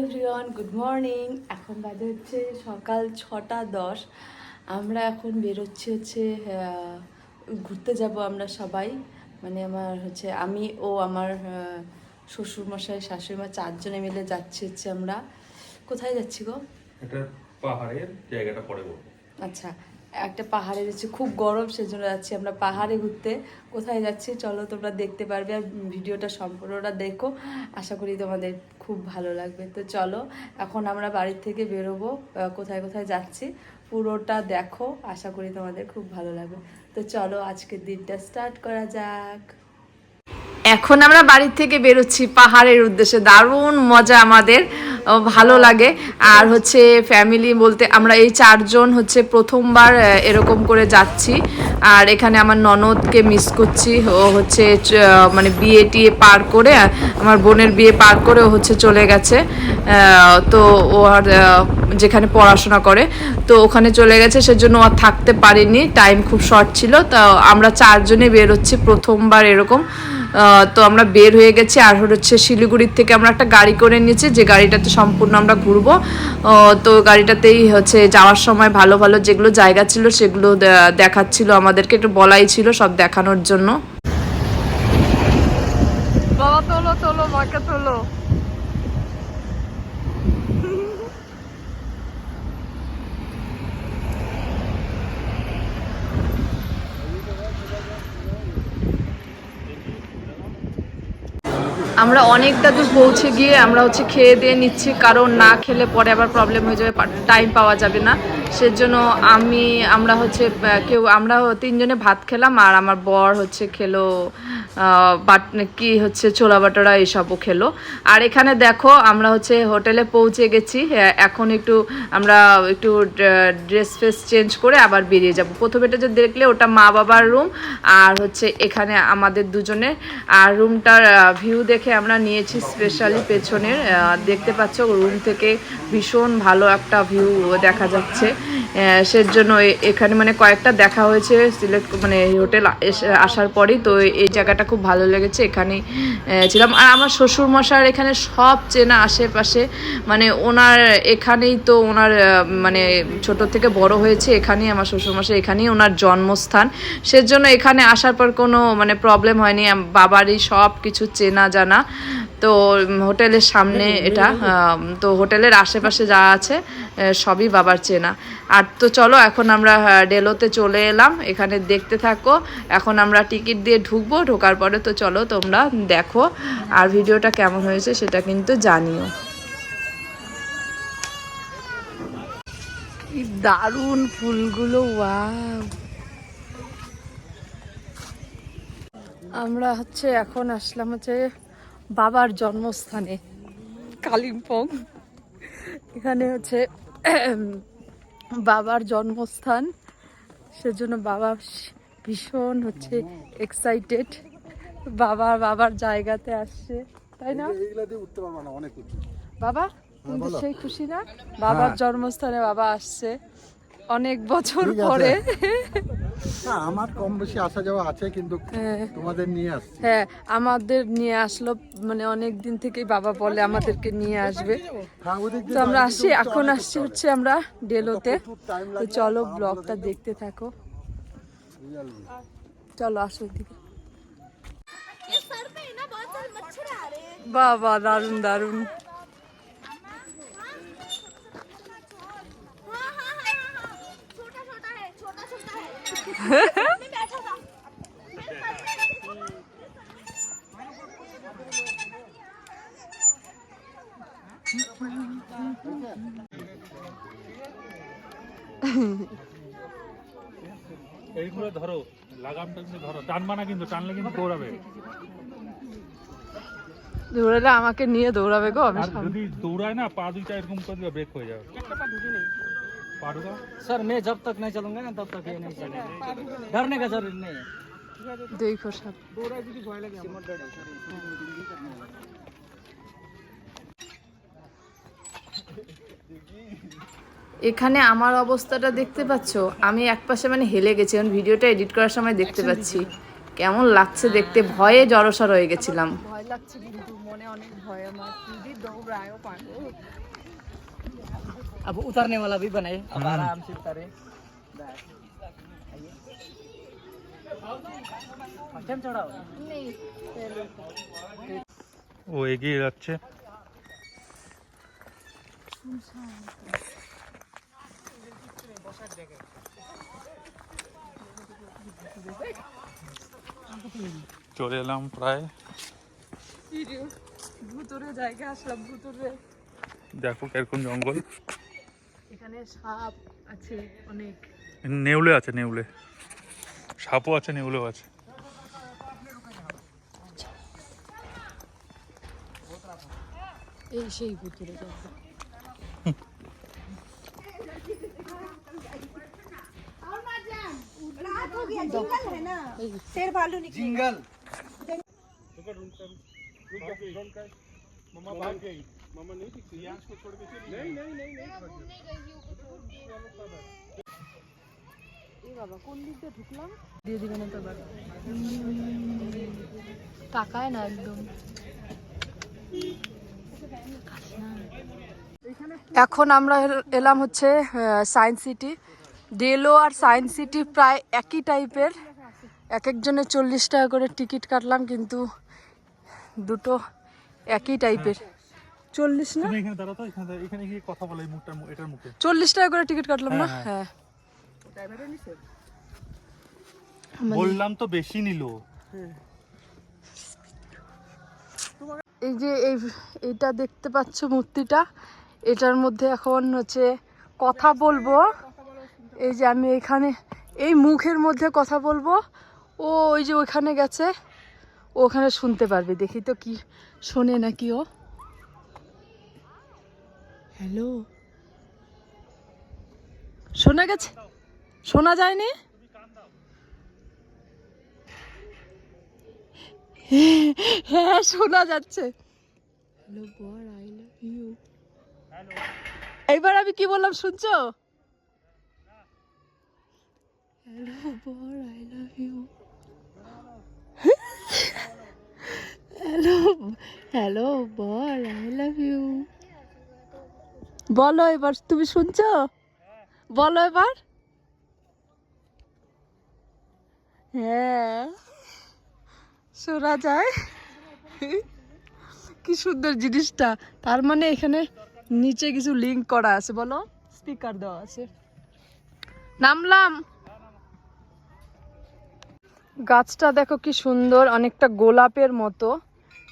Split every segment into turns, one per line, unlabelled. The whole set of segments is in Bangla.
এভরিওয়ান গুড মর্নিং এখন বাজে হচ্ছে সকাল ছটা দশ। আমরা এখন বেরোচ্ছি হচ্ছে ঘুরতে যাব আমরা সবাই। মানে আমার হচ্ছে আমি ও আমার শ্বশুরমশাই শাশুড়িমা চারজনে মিলে যাচ্ছি হচ্ছে আমরা। কোথায় যাচ্ছি গো?
একটা পাহাড়ের জায়গাটা পরে
আচ্ছা। একটা পাহাড়ে যাচ্ছি, খুব গরম সেজন্য যাচ্ছি আমরা পাহাড়ে ঘুরতে। কোথায় যাচ্ছি চলো তোমরা দেখতে পারবে আর ভিডিওটা সম্পূর্ণটা দেখো। আশা করি তোমাদের খুব ভালো লাগবে। তো চলো, এখন আমরা বাড়ির থেকে বেরোবো কোথায় কোথায় যাচ্ছি পুরোটা দেখো। আশা করি তোমাদের খুব ভালো লাগবে। তো চলো, আজকের দিনটা স্টার্ট করা যাক। এখন আমরা বাড়ির থেকে বেরোচ্ছি পাহাড়ের উদ্দেশ্যে। দারুণ মজা আমাদের। ভালো লাগে। আর হচ্ছে ফ্যামিলি বলতে আমরা এই চারজন হচ্ছে প্রথমবার এরকম করে যাচ্ছি। আর এখানে আমার ননদকে মিস করছি। ও হচ্ছে মানে বিয়ে টিয়ে পার করে আমার বোনের বিয়ে পার করে ও হচ্ছে চলে গেছে। তো ও আর যেখানে পড়াশোনা করে, তো ওখানে চলে গেছে। সেজন্য আর থাকতে পারেনি। টাইম খুব শর্ট ছিল। তো আমরা চারজনে বেরোচ্ছি প্রথমবার এরকম। তো আমরা বের হয়ে গেছি আর হচ্ছে শিলিগুড়ির থেকে আমরা একটা গাড়ি করে নিয়েছি, যে গাড়িটাতে সম্পূর্ণ আমরা ঘুরবো। তো গাড়িটাতেই হচ্ছে যাওয়ার সময় ভালো ভালো যেগুলো জায়গা ছিল সেগুলো দেখাচ্ছিল আমাদেরকে, একটু বলাই ছিল সব দেখানোর জন্য। বাবা তোলো তোলো, মাকে তোলো। আমরা অনেকটা দূর পৌঁছে গিয়ে আমরা হচ্ছে খেয়ে দিয়ে নিচ্ছি, কারণ না খেলে পরে আবার প্রবলেম হয়ে যাবে টাইম পাওয়া যাবে না। সেজন্য আমি, আমরা হচ্ছে কেউ, আমরা তিনজনে ভাত খেলাম আর আমার বর হচ্ছে খেলো বাট কি হচ্ছে, ছোলা বাটোরা এইসবও খেলো। আর এখানে দেখো, আমরা হচ্ছে হোটেলে পৌঁছে গেছি। এখন একটু আমরা একটু ড্রেস ফ্রেস চেঞ্জ করে আবার বেরিয়ে যাব। প্রথমে এটা যে দেখলে, ওটা মা বাবার রুম, আর হচ্ছে এখানে আমাদের দুজনে। আর রুমটার ভিউ দেখে আমরা নিয়েছি স্পেশালি পেছনের। দেখতে পাচ্ছ, রুম থেকে ভীষণ ভালো একটা ভিউ দেখা যাচ্ছে। সেজন্য এ- এখানে মানে কয়েকটা দেখা হয়েছে। সিলেক্ট মানে হোটেল আসার পরেই, তো এই জায়গাটা খুব ভালো লেগেছে, এখানে ছিলাম। আর আমার শ্বশুর মশার এখানে সব চেনা আশেপাশে মানে ওনার এখানেই তো ওনার মানে ছোট থেকে বড় হয়েছে, এখানেই আমার শ্বশুর মশাই এখানেই ওনার জন্মস্থান। সেজন্য এখানে আসার পর কোনো মানে প্রবলেম হয়নি বাবারই সব কিছু চেনা জানা। তো হোটেলের সামনে এটা তো হোটেলের আশেপাশে যা আছে সবই বাবার চেনা। আর তো চলো, এখন আমরা ডেলোতে চলে এলাম। এখানে দেখতে থাকো। এখন আমরা টিকিট দিয়ে ঢুকবো। ঢোকার পরে তো চলো, তোমরা দেখো আর ভিডিওটা কেমন হয়েছে সেটা কিন্তু জানিও। দারুণ ফুলগুলো আমরা হচ্ছে এখন আসলাম হচ্ছে বাবার জন্মস্থানে। কালিম্পং। এখানে হচ্ছে বাবার জন্মস্থান। সেজন্য বাবা ভীষণ হচ্ছে এক্সাইটেড বাবা বাবার জায়গাতে আসছে। তাই না? বাবা কিন্তু সেই খুশি না? বাবার জন্মস্থানে বাবা আসছে। অনেক বছর পরে।
আমার কম বেশি আসা যাওয়া আছে কিন্তু
হ্যাঁ।
তোমাদের নিয়ে আসছি।
হ্যাঁ আমাদের নিয়ে আসলো মানে অনেক দিন থেকেই বাবা বলে আমাদেরকে নিয়ে আসবে। তো আমরা
আসি
এখন আসছি হচ্ছে আমরা ডেলোতে। তো চলো ব্লগটা দেখতে থাকো। চলো আসো
দিকে
বাবা দারুণ দারুণ।
এইগুলো ধরো লাগামটা কিন্তু ধরো টানবা না কিন্তু টানলে কিন্তু দৌড়াবে।
দৌড়ালে আমাকে নিয়ে দৌড়াবে গো আমি
যদি দৌড়ায় না পা দুইটা এরকম করে দিবে ব্রেক হয়ে যাবে। পা ঢুকা
सर मैं जब तक नहीं चलूंगा ना तब तक ये नहीं चलेगा डरने का जरूरी नहीं है
দুই খোসা এখানে আমার অবস্থাটা দেখতে পাচ্ছো আমি একপাশে মানে হেলে গেছি এখন ভিডিওটা এডিট করার সময় দেখতে পাচ্ছি কেমন লাগছে দেখতে ভয়ে জড়সড় হয়ে গেছিলাম ভয় লাগছে কিন্তু মনে অনেক ভয় আমার যদি দৌড়ায়ও পারবো
अब उतरने वाला भी बनाए अब आराम से उतरे बस आइए फर्स्ट टाइम चढ़ा हो
ও এগিয়ে যাচ্ছে চলে এলাম প্রায়
ভুতুরে জায়গা আসলাম ভুতুরে
দেখো কিরকম জঙ্গল
এখানে সাপ আছে অনেক।
নেউলে আছে নেউলে। সাপও আছে নেউলেও আছে।
এই সেই ভুতুরে জায়গা
रात हो गया जंगल है ना शेर भालू निकले
जिंगल
দিয়ে দিবে না তো এবার তাকায় না একদম এখন আমরা এল- এলাম হচ্ছে সায়েন্স সিটি ডেলো আর সায়েন্স সিটি প্রায় একই টাইপের এক একজনের চল্লিশ টাকা করে টিকিট কাটলাম কিন্তু দুটো একই টাইপের চল্লিশ না?
এখানে দাঁড়াতো এখানে এখানে গিয়ে কথা বলে এই মুখটার মু- এটার মুখে।
চল্লিশ টাকা করে টিকিট কাটলাম না?
হ্যাঁ,
হ্যাঁ।
বললাম তো বেশি নিল।
এই যে এই এইটা দেখতে পাচ্ছ মূর্তিটা এটার মধ্যে এখন হচ্ছে কথা বলব। এই যে আমি এখানে এই মুখের মধ্যে কথা বলব। ও ওই যে ওখানে গেছে ও ওখানে শুনতে পারবে দেখি তো কি শোনে নাকি ও। হ্যালো? শোনা গেছে? শোনা যায়নি? হ্যাঁ শোনা যাচ্ছে। হ্যালো আই লাভ ইউ এইবার আমি কি বললাম, শুনছো? হ্যালো, বর I love you hello hello বর আই লাভ ইউ বলো এবার, তুমি শুনছো? বলো এবার। হ্যাঁ শোনা যায়। কি সুন্দর জিনিসটা। তার মানে এখানে নিচে কিছু লিঙ্ক করা আছে, বলো। স্পিকার দেওয়া আছে। নামলাম। গাছটা দেখো কি সুন্দর, অনেকটা গোলাপের মতো।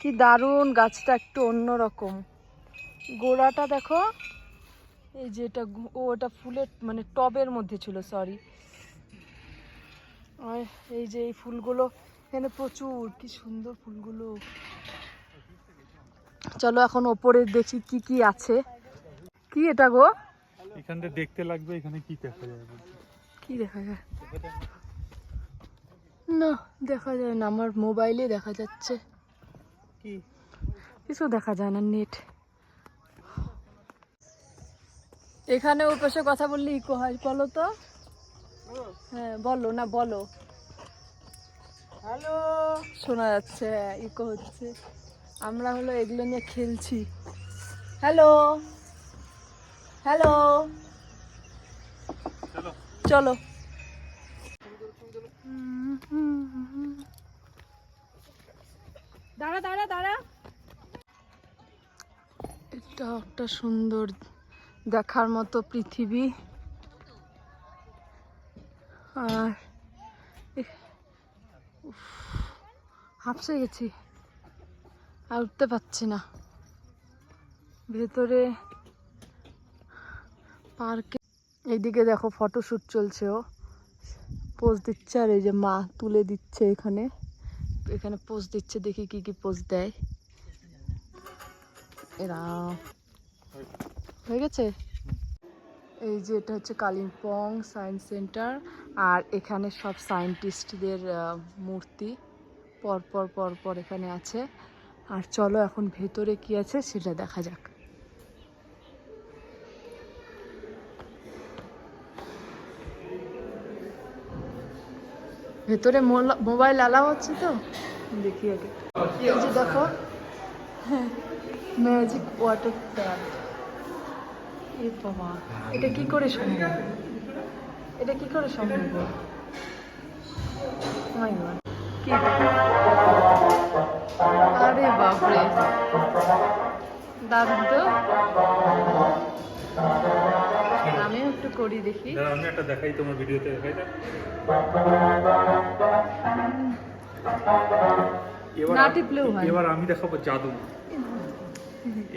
কি দারুণ গাছটা, একটু অন্যরকম। গোড়াটা দেখো। এই যে এটা ও এটা ফুলের মানে টবের মধ্যে ছিল সরি আর এই যে এই ফুলগুলো এখানে প্রচুর কি সুন্দর ফুলগুলো। চলো এখন ওপরে দেখি কি কি আছে। কি এটা গো?
এখানটা দেখতে লাগবে এখানে কি দেখা যাবে
কি দেখা যায়? না দেখা যায় না আমার মোবাইলে দেখা যাচ্ছে।
কি?
কিছু দেখা যায় না নেট। এখানে ওর পাশে কথা বললে ইকো হয় বলো তো। হ্যাঁ বলো না বলো।
হ্যালো।
শোনা যাচ্ছে হ্যাঁ ইকো হচ্ছে। আমরা হলো এগুলো নিয়ে খেলছি। হ্যালো। হ্যালো। চলো। দাঁড়া দাঁড়া দাঁড়া। এটা একটা সুন্দর দেখার মতো পৃথিবী। আর হাঁপসে গেছি। আর উঠতে পারছি না। ভেতরে পার্কে। এইদিকে দেখো ফটোশ্যুট চলছে ও। পোজ দিচ্ছে আর এই যে মা তুলে দিচ্ছে এখানে। এখানে পোজ দিচ্ছে, দেখি কি কি পোজ দেয়। এরা হয়ে গেছে? এই যে এটা হচ্ছে কালিম্পং সায়েন্স সেন্টার, আর এখানে সব সায়েন্টিস্টদের মূর্তি পর পর পর পর এখানে আছে। আর চলো এখন ভেতরে কি আছে সেটা দেখা যাক। ভেতরে মোবাইল অ্যালাউ হচ্ছে তো? দেখি আগে। এই যে দেখো ম্যাজিক ওয়াটার এ বাবা এটা কি করে সম্ভব? এটা কি করে সম্ভব? মাই গড কি? আরে বাপরে। দারুণ তো? আমিও একটু করি দেখি।
দাদা আমি একটা দেখাই তোমার ভিডিওতে দেখাই এবার
না টিপলেও হয়।
এবার আমি দেখাবো জাদু।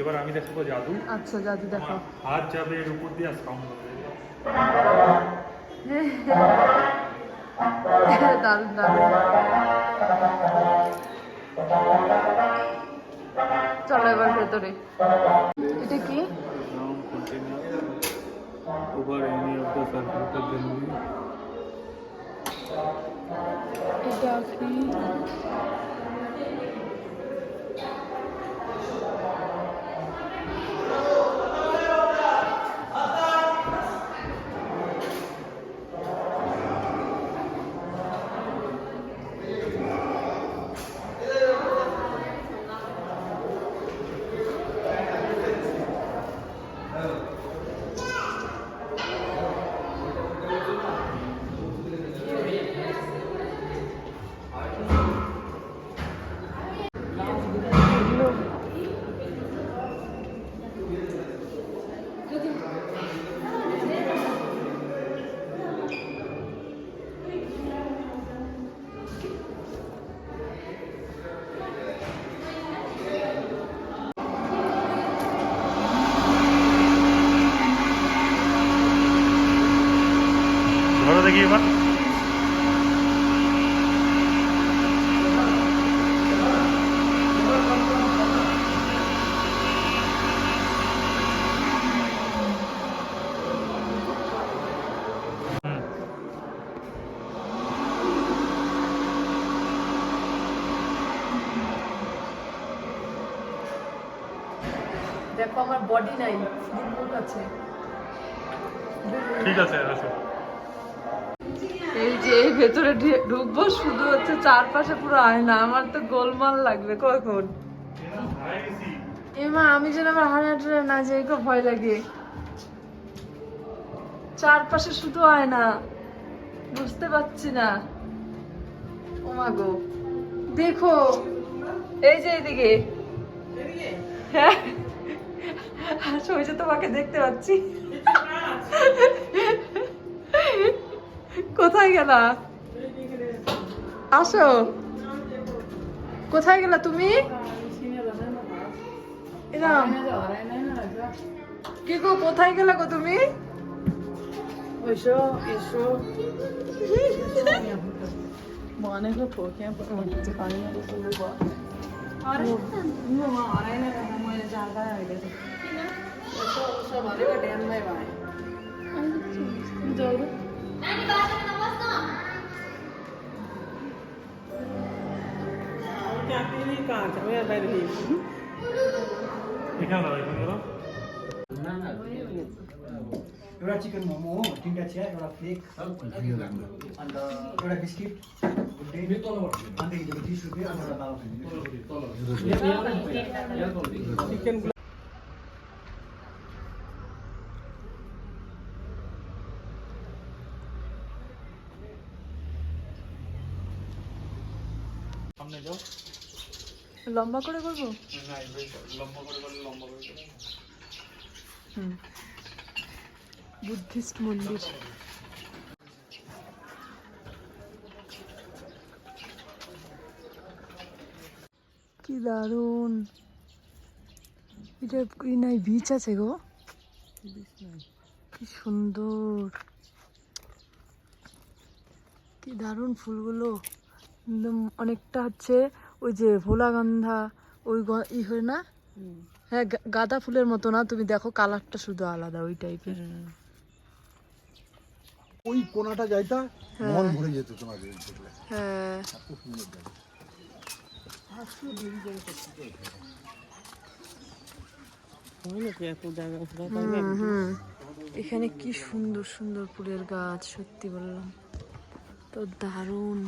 এবার আমি দেখাবো জাদু।
আচ্ছা জাদু দেখো
হাত যাবে এর উপর দিয়ে সাউন্ড হবে
দারুণ দারুণ। চলো এবার ভেতরে। এটা কি?
Of the circuited generally
এটা কি?
দেখি এবার
দেখো আমার বডি নাই। আছে।
ঠিক আছে আসো
এই যে ভেতরে ঢুকবো, শুধু হচ্ছে চারপাশে পুরো আয়না। আমার তো গোলমাল লাগবে কখন? এমা, আমি যেন আমার না ভয় লাগে। চারপাশে শুধু আয়না। বুঝতে পারছি না। ও মা গো। দেখো, এই যে এইদিকে হ্যাঁ? আসো ওই যে তোমাকে দেখতে পাচ্ছি। কোথায় গেলা? আসো। কোথায় গেলা তুমি? কি গো কোথায় গেলা গো তুমি?
नानी
కాంచ మీద బయలుదేరి
एउटा चिकन मोमो हो तिनवटा चिया एउटा फ्लेक अन्त एउटा बिस्किट अन्त हिजोको तिस रुपियाँ अन्त एउटा बाबा
चिकन
सामने जाओ লম্বা করে করব।
হুম। বুদ্ধিস্ট মন্দির। কি দারুণ। এটা কি নাই বিচ আছে গো। কি সুন্দর। কি দারুণ ফুলগুলো। একদম অনেকটা হচ্ছে ওই যে ভোলাগন্ধা ওই ই হয় না? হ্যাঁ গাঁদা ফুলের মতো না? তুমি দেখো কালারটা শুধু আলাদা ওই টাইপের।
ওই কোনাটা যাইতা
হ্যাঁ।
মন ভরে যেত তোমাদের দেখলে।
হ্যাঁ।
সুন্দর
এখানে কি সুন্দর সুন্দর ফুলের গাছ সত্যি বললাম। তো দারুণ।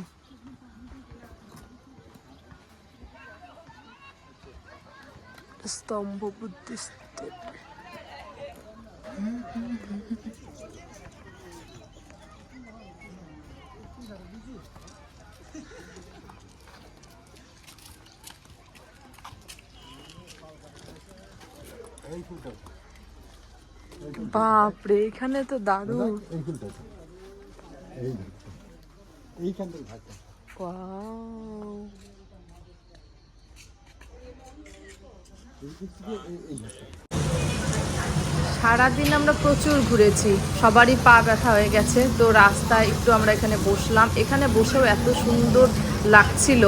স্তম্ভ বুদ্ধিস্টের বাপরে এখানে তো
দেখো। এইখান থেকে ভাগটা
Wow.
এই দিক থেকে এই- এই দিকটা।
সারাদিন আমরা প্রচুর ঘুরেছি। সবারই পা ব্যথা হয়ে গেছে, তো রাস্তায় একটু আমরা এখানে বসলাম। এখানে বসেও এত সুন্দর লাগছিল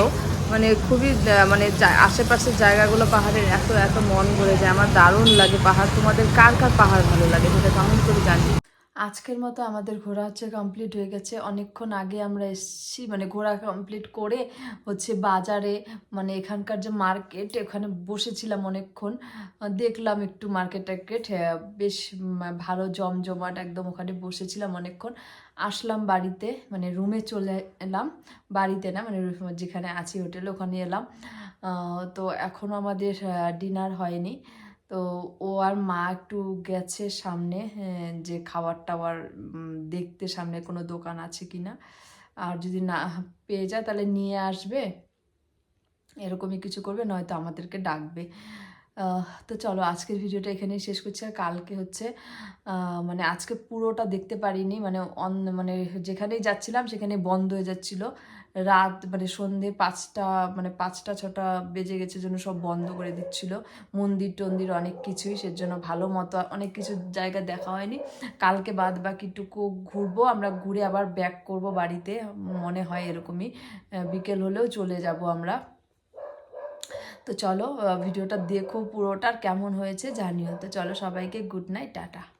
মানে খুবই মানে আশেপাশের জায়গাগুলো পাহাড়ের এত এত মন ভরে যায়। আমার দারুণ লাগে পাহাড়। তোমাদের কার কার পাহাড় ভালো লাগে সেটা কমেন্ট করে জানি আজকের মতো আমাদের ঘোরা হচ্ছে কমপ্লিট হয়ে গেছে। অনেকক্ষণ আগে আমরা এসেছি মানে ঘোরা কমপ্লিট করে হচ্ছে বাজারে মানে এখানকার যে মার্কেট এখানে বসেছিলাম অনেকক্ষণ। দেখলাম একটু মার্কেট টার্কেট হ্যাঁ, বেশ ভালো জমজমাট একদম ওখানে বসেছিলাম অনেকক্ষণ। আসলাম বাড়িতে মানে রুমে চলে এলাম। বাড়িতে না মানে যেখানে আছি হোটেলে ওখানে এলাম। তো এখনও আমাদের ডিনার হয়নি। তো ও আর মা একটু গেছে সামনে হ্যাঁ, যে খাবার টাবার দেখতে সামনে কোনো দোকান আছে কি না আর যদি না পেয়ে যায় তাহলে নিয়ে আসবে। এরকমই কিছু করবে নয়তো আমাদেরকে ডাকবে। তো চলো আজকের ভিডিওটা এখানেই শেষ করছি। আর কালকে হচ্ছে মানে আজকে পুরোটা দেখতে পারিনি। মানে অন মানে যেখানেই যাচ্ছিলাম সেখানে বন্ধ হয়ে যাচ্ছিল। রাত মানে সন্ধে পাঁচটা মানে পাঁচটা, ছটা বেজে গেছে জন্য সব বন্ধ করে দিচ্ছিল। মন্দির টন্দির অনেক কিছুই সেজন্য ভালো মতো অনেক কিছু জায়গা দেখা হয়নি। কালকে বাদ বাকিটুকু ঘুরবো, আমরা ঘুরে আবার ব্যাক করব বাড়িতে। মনে হয় এরকমই। বিকেল হলেও চলে যাব আমরা। তো চলো ভিডিওটা দেখো পুরোটার কেমন হয়েছে জানিও। তো চলো সবাইকে গুড নাইট টাটা।